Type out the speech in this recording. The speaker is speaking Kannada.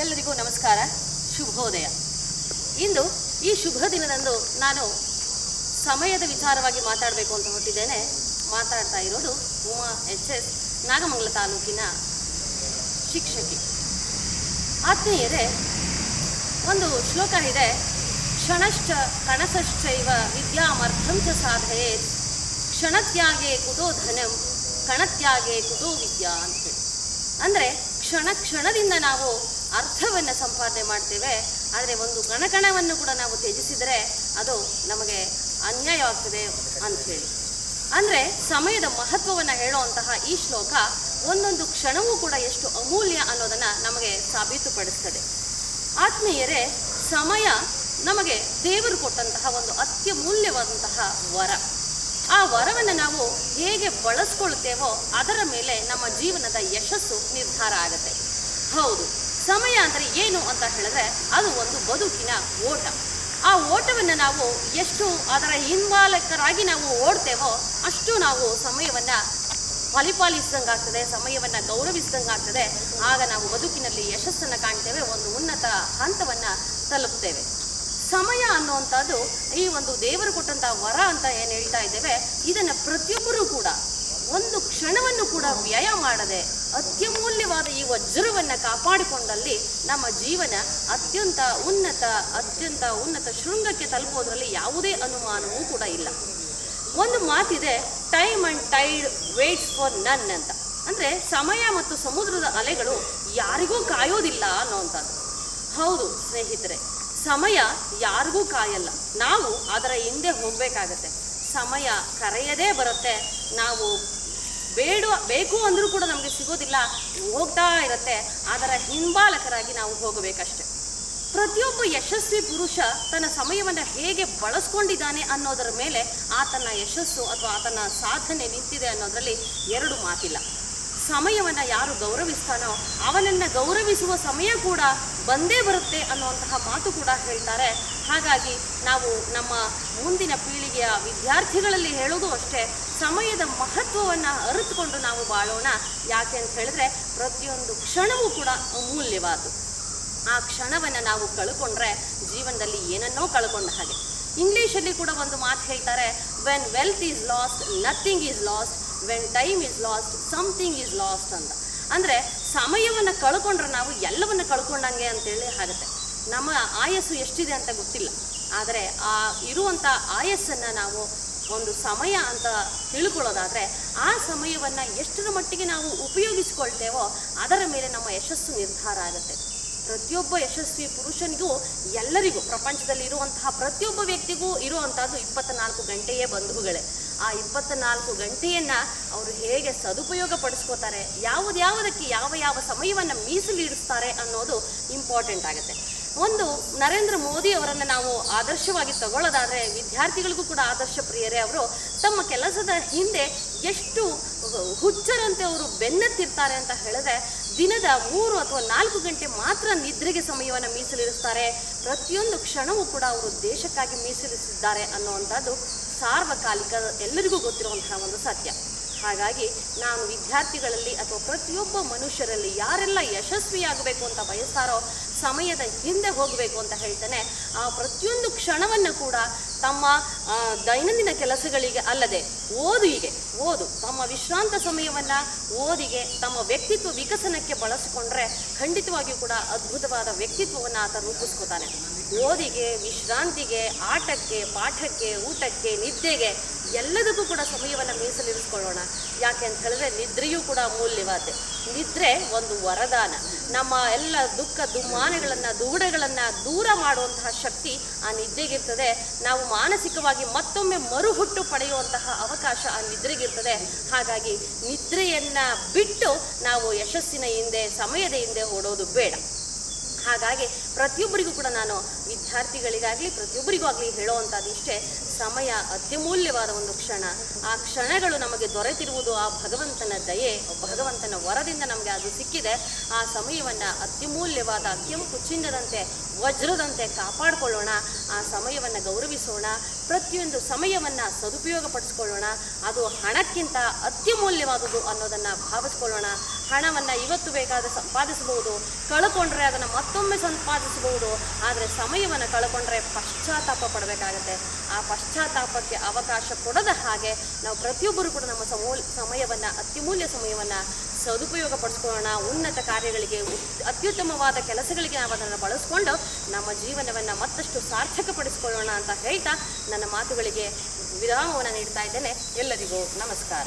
ಎಲ್ಲರಿಗೂ ನಮಸ್ಕಾರ. ಶುಭೋದಯ. ಇಂದು ಈ ಶುಭ ದಿನದಂದು ನಾನು ಸಮಯದ ವಿಚಾರವಾಗಿ ಮಾತಾಡಬೇಕು ಅಂತ ಹೊರಟಿದ್ದೇನೆ. ಮಾತಾಡ್ತಾ ಇರೋದು ಉಮಾ ಎಚ್ ಎಸ್ ನಾಗಮಂಗಲ ತಾಲೂಕಿನ ಶಿಕ್ಷಕಿ. ಆತ್ಮೀಯರೇ, ಒಂದು ಶ್ಲೋಕ ಇದೆ. ಕ್ಷಣಶ್ಚ ಕಣಸಶ್ಚೈವ ವಿದ್ಯಾಮರ್ಥಂ ಚ ಸಾಧಯೇತ್ ಕ್ಷಣತ್ಯಾಗೆ ಕುತೋ ಧನಂ, ಕಣತ್ಯಾಗೆ ಕುತೋ ವಿದ್ಯಾ ಅಂತ ಹೇಳಿ. ಅಂದರೆ ಕ್ಷಣ ಕ್ಷಣದಿಂದ ನಾವು ಅರ್ಥವನ್ನು ಸಂಪಾದನೆ ಮಾಡ್ತೇವೆ. ಆದರೆ ಒಂದು ಗಣಗಣವನ್ನು ಕೂಡ ನಾವು ತ್ಯಜಿಸಿದರೆ ಅದು ನಮಗೆ ಅನ್ಯಾಯವಾಗ್ತದೆ ಅಂತ ಹೇಳಿ ಅಂದರೆ ಸಮಯದ ಮಹತ್ವವನ್ನು ಹೇಳುವಂತಹ ಈ ಶ್ಲೋಕ ಒಂದೊಂದು ಕ್ಷಣವೂ ಕೂಡ ಎಷ್ಟು ಅಮೂಲ್ಯ ಅನ್ನೋದನ್ನು ನಮಗೆ ಸಾಬೀತುಪಡಿಸ್ತದೆ. ಆತ್ಮೀಯರೇ, ಸಮಯ ನಮಗೆ ದೇವರು ಕೊಟ್ಟಂತಹ ಒಂದು ಅತ್ಯಮೂಲ್ಯವಾದಂತಹ ವರ. ಆ ವರವನ್ನು ನಾವು ಹೇಗೆ ಬಳಸ್ಕೊಳ್ತೇವೋ ಅದರ ಮೇಲೆ ನಮ್ಮ ಜೀವನದ ಯಶಸ್ಸು ನಿರ್ಧಾರ ಆಗುತ್ತೆ. ಹೌದು, ಸಮಯ ಅಂದರೆ ಏನು ಅಂತ ಹೇಳಿದ್ರೆ ಅದು ಒಂದು ಬದುಕಿನ ಓಟ. ಆ ಓಟವನ್ನು ನಾವು ಎಷ್ಟು ಅದರ ಹಿಂಬಾಲಕರಾಗಿ ನಾವು ಓಡ್ತೇವೋ ಅಷ್ಟು ನಾವು ಸಮಯವನ್ನು ಫಲಿಪಾಲಿಸಿದಂಗಾಗ್ತದೆ ಸಮಯವನ್ನು ಗೌರವಿಸಿದಂಗಾಗ್ತದೆ ಆಗ ನಾವು ಬದುಕಿನಲ್ಲಿ ಯಶಸ್ಸನ್ನು ಕಾಣ್ತೇವೆ, ಒಂದು ಉನ್ನತ ಹಂತವನ್ನು ತಲುಪ್ತೇವೆ. ಸಮಯ ಅನ್ನುವಂಥದ್ದು ಈ ಒಂದು ದೇವರು ಕೊಟ್ಟಂತಹ ವರ ಅಂತ ಏನು ಹೇಳ್ತಾ ಇದ್ದೇವೆ, ಇದನ್ನು ಪ್ರತಿಯೊಬ್ಬರೂ ಕೂಡ ಒಂದು ಕ್ಷಣವನ್ನು ಕೂಡ ವ್ಯಯ ಮಾಡದೆ ಅತ್ಯಮೂಲ್ಯವಾದ ಈ ವಜ್ರವನ್ನು ಕಾಪಾಡಿಕೊಂಡಲ್ಲಿ ನಮ್ಮ ಜೀವನ ಅತ್ಯಂತ ಉನ್ನತ ಅತ್ಯಂತ ಉನ್ನತ ಶೃಂಗಕ್ಕೆ ತಲುಪೋದ್ರಲ್ಲಿ ಯಾವುದೇ ಅನುಮಾನವೂ ಕೂಡ ಇಲ್ಲ. ಒಂದು ಮಾತಿದೆ time and tide waits for none ಅಂತ. ಅಂದರೆ ಸಮಯ ಮತ್ತು ಸಮುದ್ರದ ಅಲೆಗಳು ಯಾರಿಗೂ ಕಾಯೋದಿಲ್ಲ ಅನ್ನೋವಂಥದ್ದು. ಹೌದು ಸ್ನೇಹಿತರೆ ಸಮಯ ಯಾರಿಗೂ ಕಾಯಲ್ಲ. ನಾವು ಅದರ ಹಿಂದೆ ಹೋಗಬೇಕಾಗತ್ತೆ. ಸಮಯ ಕರೆಯದೇ ಬರುತ್ತೆ. ನಾವು ಬೇಡ, ಬೇಕು ಅಂದರೂ ಕೂಡ ನಮಗೆ ಸಿಗೋದಿಲ್ಲ, ಹೋಗ್ತಾ ಇರುತ್ತೆ. ಅದರ ಹಿಂಬಾಲಕರಾಗಿ ನಾವು ಹೋಗಬೇಕಷ್ಟೆ. ಪ್ರತಿಯೊಬ್ಬ ಯಶಸ್ವಿ ಪುರುಷ ತನ್ನ ಸಮಯವನ್ನು ಹೇಗೆ ಬಳಸ್ಕೊಂಡಿದ್ದಾನೆ ಅನ್ನೋದರ ಮೇಲೆ ಆತನ ಯಶಸ್ಸು ಅಥವಾ ಆತನ ಸಾಧನೆ ನಿಂತಿದೆ ಅನ್ನೋದರಲ್ಲಿ ಎರಡು ಮಾತಿಲ್ಲ. ಸಮಯವನ್ನು ಯಾರು ಗೌರವಿಸ್ತಾನೋ ಅವನನ್ನು ಗೌರವಿಸುವ ಸಮಯ ಕೂಡ ಬಂದೇ ಬರುತ್ತೆ ಅನ್ನುವಂತಹ ಮಾತು ಕೂಡ ಹೇಳ್ತಾರೆ. ಹಾಗಾಗಿ ನಾವು ನಮ್ಮ ಮುಂದಿನ ಪೀಳಿಗೆಯ ವಿದ್ಯಾರ್ಥಿಗಳಲ್ಲಿ ಹೇಳೋದು ಅಷ್ಟೇ, ಸಮಯದ ಮಹತ್ವವನ್ನು ಅರಿತುಕೊಂಡು ನಾವು ಬಾಳೋಣ. ಯಾಕೆ ಅಂತ ಹೇಳಿದ್ರೆ ಪ್ರತಿಯೊಂದು ಕ್ಷಣವೂ ಕೂಡ ಅಮೂಲ್ಯವಾದು ಆ ಕ್ಷಣವನ್ನು ನಾವು ಕಳ್ಕೊಂಡ್ರೆ ಜೀವನದಲ್ಲಿ ಏನನ್ನೋ ಕಳ್ಕೊಂಡ ಹಾಗೆ. ಇಂಗ್ಲೀಷಲ್ಲಿ ಕೂಡ ಒಂದು ಮಾತು ಹೇಳ್ತಾರೆ when wealth is lost nothing is lost when time is lost something is lost ಅಂತ ಅಂದರೆ ಸಮಯವನ್ನು ಕಳ್ಕೊಂಡ್ರೆ ನಾವು ಎಲ್ಲವನ್ನು ಕಳ್ಕೊಂಡಂಗೆ ಅಂತೇಳಿ ಆಗುತ್ತೆ. ನಮ್ಮ ಆಯಸ್ಸು ಎಷ್ಟಿದೆ ಅಂತ ಗೊತ್ತಿಲ್ಲ. ಆದರೆ ಆ ಇರುವಂಥ ಆಯಸ್ಸನ್ನು ನಾವು ಒಂದು ಸಮಯ ಅಂತ ತಿಳ್ಕೊಳ್ಳೋದಾದರೆ ಆ ಸಮಯವನ್ನು ಎಷ್ಟರ ಮಟ್ಟಿಗೆ ನಾವು ಉಪಯೋಗಿಸ್ಕೊಳ್ತೇವೋ ಅದರ ಮೇಲೆ ನಮ್ಮ ಯಶಸ್ಸು ನಿರ್ಧಾರ ಆಗುತ್ತೆ. ಪ್ರತಿಯೊಬ್ಬ ಯಶಸ್ವಿ ಪುರುಷನಿಗೂ ಎಲ್ಲರಿಗೂ ಪ್ರಪಂಚದಲ್ಲಿ ಇರುವಂತಹ ಪ್ರತಿಯೊಬ್ಬ ವ್ಯಕ್ತಿಗೂ ಇರುವಂತಹದ್ದು ಇಪ್ಪತ್ನಾಲ್ಕು ಗಂಟೆಯೇ ಬಂಧುಗಳೇ. ಆ ಇಪ್ಪತ್ನಾಲ್ಕು ಗಂಟೆಯನ್ನ ಅವರು ಹೇಗೆ ಸದುಪಯೋಗ ಪಡಿಸ್ಕೋತಾರೆ ಯಾವುದ್ಯಾವುದಕ್ಕೆ ಯಾವ ಯಾವ ಸಮಯವನ್ನು ಮೀಸಲಿಡಿಸ್ತಾರೆ ಅನ್ನೋದು ಇಂಪಾರ್ಟೆಂಟ್ ಆಗುತ್ತೆ. ಒಂದು, ನರೇಂದ್ರ ಮೋದಿ ಅವರನ್ನು ನಾವು ಆದರ್ಶವಾಗಿ ತಗೊಳ್ಳೋದಾದರೆ, ವಿದ್ಯಾರ್ಥಿಗಳಿಗೂ ಕೂಡ ಆದರ್ಶ ಪ್ರಿಯರೇ ಅವರು, ತಮ್ಮ ಕೆಲಸದ ಹಿಂದೆ ಎಷ್ಟು ಹುಚ್ಚರಂತೆ ಅವರು ಬೆನ್ನತ್ತಿರ್ತಾರೆ ಅಂತ ಹೇಳಿದ್ರೆ ದಿನದ ಮೂರು ಅಥವಾ ನಾಲ್ಕು ಗಂಟೆ ಮಾತ್ರ ನಿದ್ರೆಗೆ ಸಮಯವನ್ನು ಮೀಸಲಿರಿಸ್ತಾರೆ. ಪ್ರತಿಯೊಂದು ಕ್ಷಣವೂ ಕೂಡ ಅವರು ದೇಶಕ್ಕಾಗಿ ಮೀಸಲಿರಿಸಿದ್ದಾರೆ ಅನ್ನುವಂಥದ್ದು ಸಾರ್ವಕಾಲಿಕ ಎಲ್ಲರಿಗೂ ಗೊತ್ತಿರುವಂತಹ ಒಂದು ಸತ್ಯ. ಹಾಗಾಗಿ ನಾನು ವಿದ್ಯಾರ್ಥಿಗಳಲ್ಲಿ ಅಥವಾ ಪ್ರತಿಯೊಬ್ಬ ಮನುಷ್ಯರಲ್ಲಿ ಯಾರೆಲ್ಲ ಯಶಸ್ವಿಯಾಗಬೇಕು ಅಂತ ಬಯಸ್ತಾರೋ, ಸಮಯದ ಹಿಂದೆ ಹೋಗಬೇಕು ಅಂತ ಹೇಳ್ತೇನೆ, ಆ ಪ್ರತಿಯೊಂದು ಕ್ಷಣವನ್ನು ಕೂಡ ತಮ್ಮ ದೈನಂದಿನ ಕೆಲಸಗಳಿಗೆ ಅಲ್ಲದೆ ಓದಿಗೆ ಓದು. ತಮ್ಮ ವಿಶ್ರಾಂತ ಸಮಯವನ್ನು ಓದಿಗೆ, ತಮ್ಮ ವ್ಯಕ್ತಿತ್ವ ವಿಕಸನಕ್ಕೆ ಬಳಸಿಕೊಂಡ್ರೆ ಖಂಡಿತವಾಗಿಯೂ ಕೂಡ ಅದ್ಭುತವಾದ ವ್ಯಕ್ತಿತ್ವವನ್ನು ಆತ ರೂಪಿಸ್ಕೋತಾನೆ. ಓದಿಗೆ, ವಿಶ್ರಾಂತಿಗೆ, ಆಟಕ್ಕೆ, ಪಾಠಕ್ಕೆ, ಊಟಕ್ಕೆ, ನಿದ್ದೆಗೆ ಎಲ್ಲದಕ್ಕೂ ಕೂಡ ಸಮಯವನ್ನು ಮೀಸಲಿರಿಸ್ಕೊಳ್ಳೋಣ. ಯಾಕೆ ಅಂತ ಹೇಳಿದ್ರೆ ನಿದ್ರೆಯೂ ಕೂಡ ಅಮೂಲ್ಯವಾದೆ ನಿದ್ರೆ ಒಂದು ವರದಾನ. ನಮ್ಮ ಎಲ್ಲ ದುಃಖ ದುಮ್ಮಾನಗಳನ್ನು ದುಗುಡಗಳನ್ನು ದೂರ ಮಾಡುವಂತಹ ಶಕ್ತಿ ಆ ನಿದ್ರೆಗಿರ್ತದೆ ನಾವು ಮಾನಸಿಕವಾಗಿ ಮತ್ತೊಮ್ಮೆ ಮರುಹುಟ್ಟು ಪಡೆಯುವಂತಹ ಅವಕಾಶ ಆ ನಿದ್ರೆಗಿರ್ತದೆ. ಹಾಗಾಗಿ ನಿದ್ರೆಯನ್ನು ಬಿಟ್ಟು ನಾವು ಯಶಸ್ಸಿನ ಹಿಂದೆ, ಸಮಯದ ಹಿಂದೆ ಓಡೋದು ಬೇಡ. ಹಾಗಾಗಿ ಪ್ರತಿಯೊಬ್ಬರಿಗೂ ಕೂಡ ನಾನು ವಿದ್ಯಾರ್ಥಿಗಳಿಗಾಗಲಿ, ಪ್ರತಿಯೊಬ್ಬರಿಗೂ ಆಗಲಿ ಹೇಳುವಂಥದ್ದು ಇಷ್ಟೇ, ಸಮಯ ಅತ್ಯಮೂಲ್ಯವಾದ ಒಂದು ಕ್ಷಣ. ಆ ಕ್ಷಣಗಳು ನಮಗೆ ದೊರೆತಿರುವುದು ಆ ಭಗವಂತನ ದಯೆ, ಭಗವಂತನ ವರದಿಂದ ನಮಗೆ ಅದು ಸಿಕ್ಕಿದೆ. ಆ ಸಮಯವನ್ನು ಅತ್ಯಮೂಲ್ಯವಾದ ಕೆಂಪು ಚಿನ್ನದಂತೆ ವಜ್ರದಂತೆ ಕಾಪಾಡಿಕೊಳ್ಳೋಣ. ಆ ಸಮಯವನ್ನು ಗೌರವಿಸೋಣ. ಪ್ರತಿಯೊಂದು ಸಮಯವನ್ನು ಸದುಪಯೋಗಪಡಿಸ್ಕೊಳ್ಳೋಣ. ಅದು ಹಣಕ್ಕಿಂತ ಅತ್ಯಮೂಲ್ಯವಾದುದು ಅನ್ನೋದನ್ನು ಭಾವಿಸ್ಕೊಳ್ಳೋಣ. ಹಣವನ್ನು ಇವತ್ತು ಬೇಕಾದ ಸಂಪಾದಿಸಬಹುದು. ಕಳ್ಕೊಂಡ್ರೆ ಅದನ್ನು ಮತ್ತೊಮ್ಮೆ ಸಂಪಾದಿಸಬಹುದು ಆದರೆ ಸಮಯವನ್ನು ಕಳ್ಕೊಂಡ್ರೆ ಪಶ್ಚಾತ್ತಾಪ ಪಡಬೇಕಾಗತ್ತೆ. ಆ ಪಶ್ಚಾತ್ತಾಪಕ್ಕೆ ಅವಕಾಶ ಕೊಡದ ಹಾಗೆ ನಾವು ಪ್ರತಿಯೊಬ್ಬರು ಕೂಡ ನಮ್ಮ ಸಮೂಲ್, ಸಮಯವನ್ನು, ಅತ್ಯಮೂಲ್ಯ ಸಮಯವನ್ನು ಸದುಪಯೋಗ ಪಡಿಸ್ಕೊಳ್ಳೋಣ ಉನ್ನತ ಕಾರ್ಯಗಳಿಗೆ, ಅತ್ಯುತ್ತಮವಾದ ಕೆಲಸಗಳಿಗೆ ನಾವು ಅದನ್ನು ಬಳಸ್ಕೊಂಡು ನಮ್ಮ ಜೀವನವನ್ನು ಮತ್ತಷ್ಟು ಸಾರ್ಥಕಪಡಿಸಿಕೊಳ್ಳೋಣ ಅಂತ ಹೇಳ್ತಾ ನನ್ನ ಮಾತುಗಳಿಗೆ ವಿರಾಮವನ್ನು ನೀಡ್ತಾ ಇದ್ದೇನೆ. ಎಲ್ಲರಿಗೂ ನಮಸ್ಕಾರ.